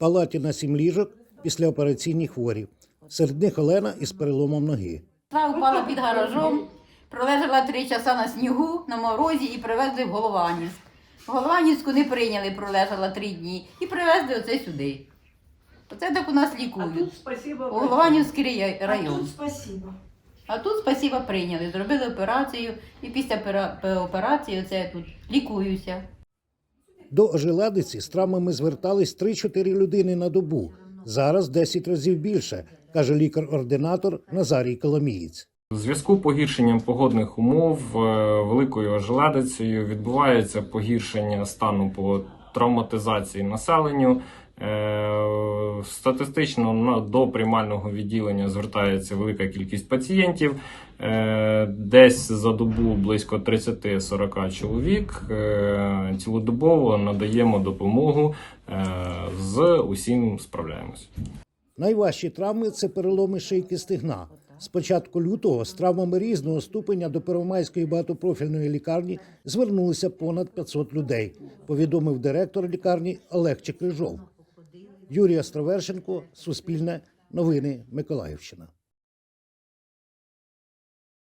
палаті на сім ліжок післяопераційні хворі. Серед них Олена із переломом ноги. Вона упала під гаражом, пролежала три часа на снігу, на морозі і привезли в Голованівськ. В Голованівську не прийняли, пролежала три дні і привезли оце сюди. Оце так у нас лікують. У Голованівський рай- А тут спасибо. А тут спасіба прийняли, зробили операцію, і після операції оце я тут лікуюся. До Жиладиці з травмами звертались 3-4 людини на добу. Зараз 10 разів більше, каже лікар-ординатор Назарій Коломієць. У зв'язку з погіршенням погодних умов, е, великою ожеладицею відбувається погіршення стану по травматизації населенню. Е, Статистично до приймального відділення звертається велика кількість пацієнтів. Е, Десь за добу близько 30-40 чоловік. Е, Цілодобово надаємо допомогу. З усім справляємось. Найважчі травми це переломи шийки стегна. З початку лютого з травмами різного ступеня до Первомайської багатопрофільної лікарні звернулися понад 500 людей, повідомив директор лікарні Олег Чекрижов. Юрій Островершенко, Суспільне, Новини, Миколаївщина.